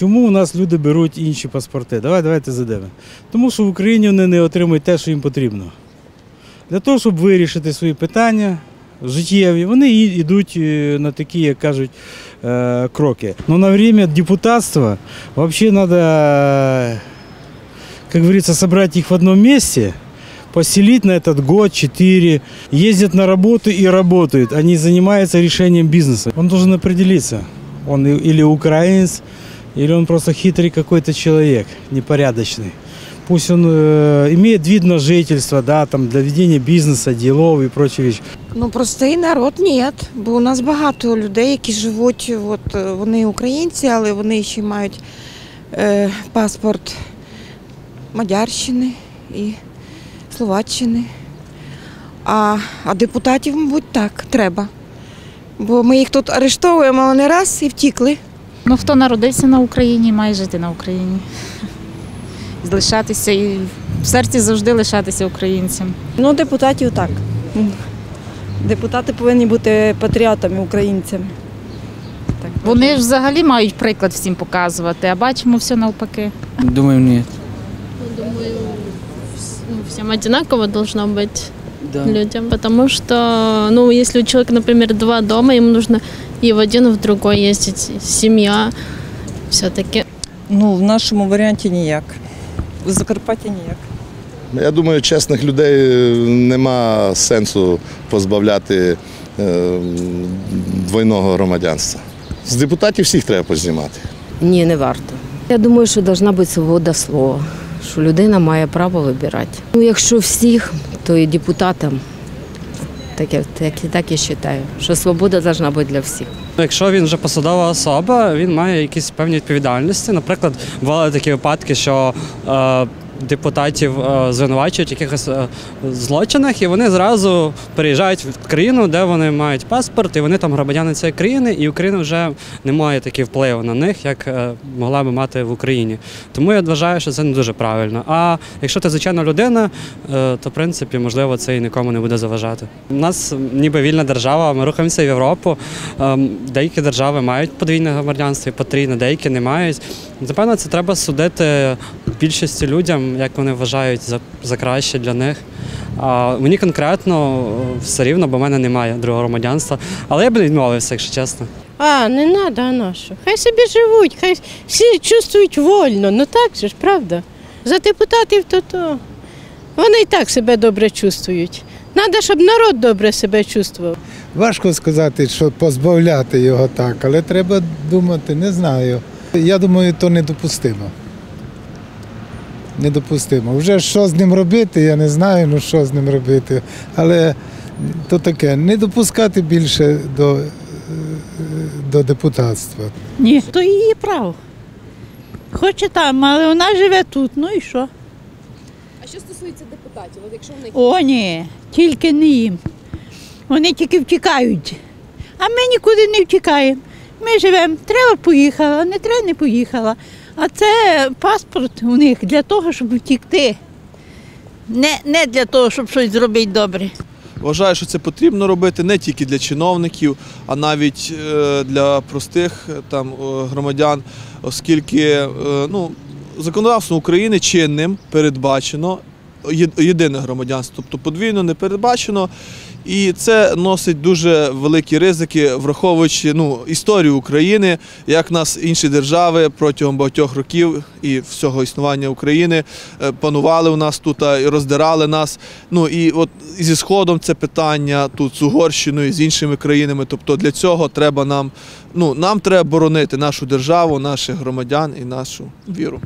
Чому у нас люди беруть інші паспорти? Давай, давайте зайдемо. Тому що в Україні вони не отримують те, що їм потрібно. Для того, щоб вирішити свої питання життєві, вони йдуть е, на такі, як кажуть, е, кроки. Но на время депутатства вообще надо, как говорится, собрать их в одном месте, поселить на этот год, четыре, ездят на работу и работают. Они занимаются решением бизнеса. Он должен определиться, он или украинец, или он просто хитрый какой-то человек, непорядочный. Пусть он э, имеет вид на жительство, да, там, для ведения бизнеса, делов и прочие вещи. Ну, простий народ ні, бо у нас багато людей, які живуть, от, е, вони українці, але вони ще мають е, паспорт Мадярщини і Словаччини. А, а депутатів, мабуть, так, треба. Бо ми їх тут арештовуємо вони раз і втікли. Ну, хто народився на Україні, має жити на Україні. Залишатися і в серці завжди лишатися українцем. Ну, депутатів так. Депутати повинні бути патріотами, українцями. Так. Вони ж взагалі мають приклад всім показувати, а бачимо все навпаки. Думаю, нет. Думаю, вс- ну, всем одинаково должно быть Да. людям, потому что, ну, если у человека, например, два дома, ему нужно и в один, и в другой ездить, семья, все-таки. Ну, в нашому варіанті ніяк. В Закарпатті ніяк. Я думаю, чесних людей е, нема сенсу позбавляти е, двойного громадянства. З депутатів всіх треба познімати. Ні, не варто. Я думаю, що повинна бути свобода слова, що людина має право вибирати. Ну, якщо всіх, то і депутатам. Так, так, так я вважаю, що свобода повинна бути для всіх. Якщо він вже посадова особа, він має якісь певні відповідальності. Наприклад, бували такі випадки, що е, депутатів е, звинувачують в якихось е, злочинах, і вони зразу переїжджають в країну, де вони мають паспорт, і вони там громадяни цієї країни, і Україна вже не має такий впливу на них, як е, могла би мати в Україні. Тому я вважаю, що це не дуже правильно. А якщо ти звичайна людина, то в принципі можливо це і нікому не буде заважати. У нас ніби вільна держава, ми рухаємося в Європу. Ем, Деякі держави мають подвійне громадянство і потрійне, деякі не мають. Напевно, це треба судити більшості людям, як вони вважають за, за краще для них. А мені конкретно е, все рівно, бо в мене немає другого громадянства. Але я б не відмовився, якщо чесно. А, не треба, а на що? Хай собі живуть, хай всі чувствують вольно. Ну так же ж, правда? За депутатів то то. Вони і так себе добре чувствують. Треба, щоб народ добре себе чувствував. Важко сказати, що позбавляти його так, але треба думати, не знаю. Я думаю, то недопустимо. Недопустимо. Вже що з ним робити, я не знаю, ну що з ним робити. Але то таке, не допускати більше до, е, до депутатства. Ні, то її право. Хоче там, але вона живе тут. Ну і що? А що стосується депутатів, от якщо в них О, ні, тільки не їм. Вони тільки втікають. А ми нікуди не втікаємо. Ми живемо, треба поїхала, не треба не поїхала. А це паспорт у них для того, щоб втікти. Не, не для того, щоб щось зробити добре. Вважаю, що це потрібно робити не тільки для чиновників, а навіть е, для простих е, там е, громадян, оскільки ну, законодавством України чинним передбачено єдине громадянство, тобто подвійно не передбачено. І це носить дуже великі ризики, враховуючи ну, історію України, як нас інші держави протягом багатьох років і всього існування України е, панували у нас тут і роздирали нас. Ну і от зі сходом це питання тут з Угорщиною, з іншими країнами. Тобто для цього треба нам, ну нам треба боронити нашу державу, наших громадян і нашу віру.